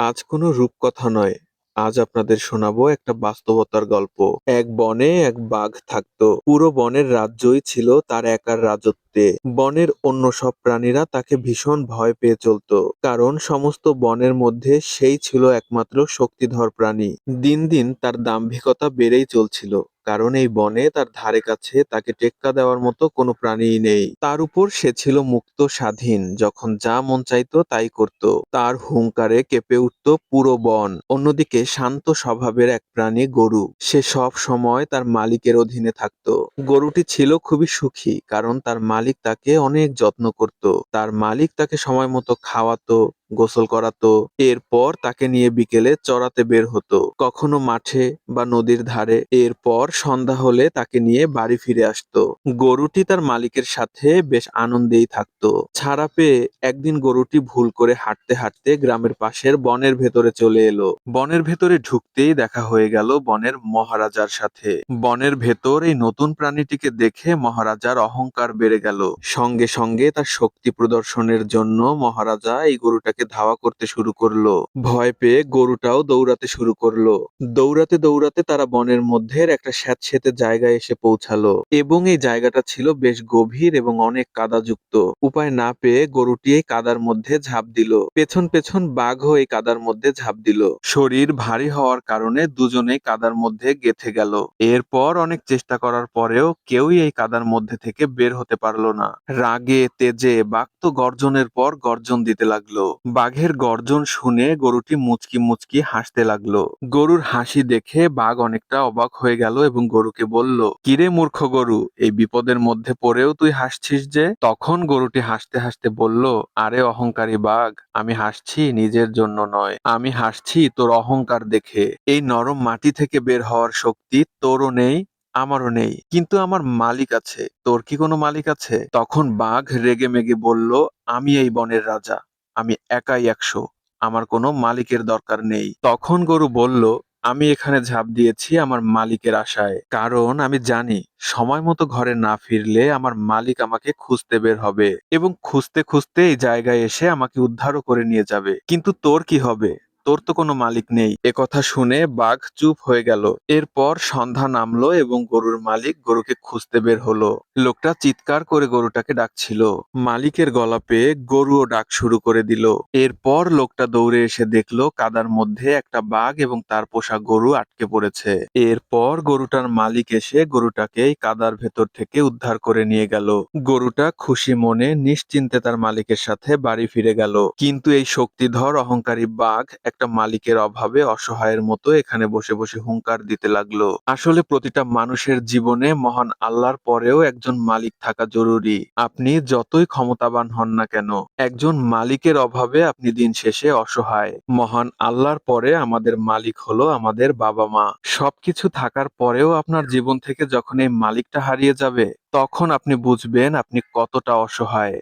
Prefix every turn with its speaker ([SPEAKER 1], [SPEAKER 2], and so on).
[SPEAKER 1] আজ কোনো রূপকথা নয়, আজ আপনাদের শোনাবো একটা বাস্তবতার গল্প। এক বনে এক বাঘ থাকতো। পুরো বনের রাজ্যই ছিল তার একার রাজত্বে। বনের অন্য সব প্রাণীরা তাকে ভীষণ ভয় পেয়ে চলত। কারণ সমস্ত বনের মধ্যে সেই ছিল একমাত্র শক্তিধর প্রাণী। দিন দিন তার দাম্ভিকতা বেড়েই চলছিল। কারণ এই বনে তার ধারে কাছে তাকে টেক্কা দেওয়ার মতো কোনো প্রাণীই নেই। তার উপর সে ছিল মুক্ত স্বাধীন, যখন যা মন চাইতো তাই করত। তার হুংকারে কেঁপে উঠত পুরো বন। অন্যদিকে শান্ত স্বভাবের এক প্রাণী গরু। সে সব সময় তার মালিকের অধীনে থাকত। গরুটি ছিল খুবই সুখী কারণ তার মালিক তাকে অনেক যত্ন করত। তার মালিক তাকে সময় মতো খাওয়াতো, গোসল করাতো। এরপর তাকে নিয়ে বিকেলে চড়াতে বের হতো। কখনো মাঠে বা নদীর ধারে। এরপর সন্ধ্যা হলে তাকে নিয়ে বাড়ি ফিরে আসতো। গরুটি তার মালিকের সাথে বেশ আনন্দেই থাকতো। ছাড়া পেয়ে একদিন গরুটি ভুল করে হাঁটতে হাঁটতে গ্রামের পাশের বনের ভেতরে চলে এলো। বনের ভেতরে ঢুকতেই দেখা হয়ে গেল বনের মহারাজার সাথে। বনের ভেতর এই নতুন প্রাণীটিকে দেখে মহারাজার অহংকার বেড়ে গেল। সঙ্গে সঙ্গে তার শক্তি প্রদর্শনের জন্য মহারাজা এই গরুটাকে ধাওয়া করতে শুরু করল। ভয় পেয়ে গরুটাও দৌড়াতে শুরু করল। দৌড়াতে দৌড়াতে তারা বনের মধ্যে একটা স্যাঁতসেঁতে জায়গায় এসে পৌঁছালো এবং এই জায়গাটা ছিল বেশ গভীর এবং অনেক কাদাযুক্ত। উপায় না পেয়ে গরুটি এই কাদার মধ্যে ঝাঁপ দিল। পেছন পেছন বাঘও এই কাদার মধ্যে ঝাঁপ দিল। শরীর ভারী হওয়ার কারণে দুজনেই কাদার মধ্যে গেঁথে গেল। এরপর অনেক চেষ্টা করার পরেও কেউই এই কাদার মধ্যে থেকে বের হতে পারল না। রাগে, তেজে বাঘ তো গর্জনের পর গর্জন দিতে লাগল। বাঘের গর্জন শুনে গরুটি মুচকি মুচকি হাসতে লাগল। গরুর হাসি দেখে বাঘ অনেকটা অবাক হয়ে গেল এবং গরুকে বলল, কিরে মূর্খ গরু এই বিপদের মধ্যে পড়েও তুই হাসছিস যে? তখন গরুটি হাসতে হাসতে বলল, আরে অহংকারী বাঘ আমি হাসছি নিজের জন্য নয়, আমি হাসছি তোর অহংকার দেখে। এই নরম মাটি থেকে বের হওয়ার শক্তি তোরও নেই আমারও নেই কিন্তু আমার মালিক আছে তোর কি কোনো মালিক আছে তখন বাঘ রেগে মেগে বলল আমি এই বনের রাজা আমি একাই একশো, আমার কোনো মালিকের দরকার নেই। তখন গরু বলল, আমি এখানে ঝাঁপ দিয়েছি আমার মালিকের আশায়। কারণ আমি জানি, সময় মতো ঘরে না ফিরলে আমার মালিক আমাকে খুঁজতে বের হবে এবং খুঁজতে খুঁজতে এই জায়গায় এসে আমাকে উদ্ধারও করে নিয়ে যাবে। কিন্তু তোর কি হবে? তোর তো কোনো মালিক নেই। এ কথা শুনে বাঘ চুপ হয়ে গেল। এরপর সন্ধ্যা নামলো এবং গরুর মালিক গরুকে খুঁজতে বের হলো। লোকটা চিৎকার করে গরুটাকে ডাকছিল। মালিকের গলা পেয়ে গরুও ডাক শুরু করে দিল। এরপর লোকটা দৌড়ে এসে দেখল কাদার মধ্যে একটা বাঘ এবং তার পোষা গরু আটকে পড়েছে। এরপর গরুটার মালিক এসে গরুটাকে কাদার ভেতর থেকে উদ্ধার করে নিয়ে গেল। গরুটা খুশি মনে নিশ্চিন্তে তার মালিকের সাথে বাড়ি ফিরে গেল। কিন্তু এই শক্তিধর অহংকারী বাঘ একটা মালিকের অভাবে অসহায়ের মতো এখানে বসে বসে হুংকার দিতে লাগল। আসলে প্রতিটা মানুষের জীবনে মহান আল্লাহর পরেও একজন মালিক থাকা জরুরি। আপনি যতই ক্ষমতাবান হন না কেন, একজন মালিকের অভাবে আপনি দিন শেষে অসহায়। মহান আল্লাহর পরে আমাদের মালিক হলো আমাদের বাবা মা সবকিছু থাকার পরেও আপনার জীবন থেকে যখন এই মালিকটা হারিয়ে যাবে, তখন আপনি বুঝবেন আপনি কতটা অসহায়।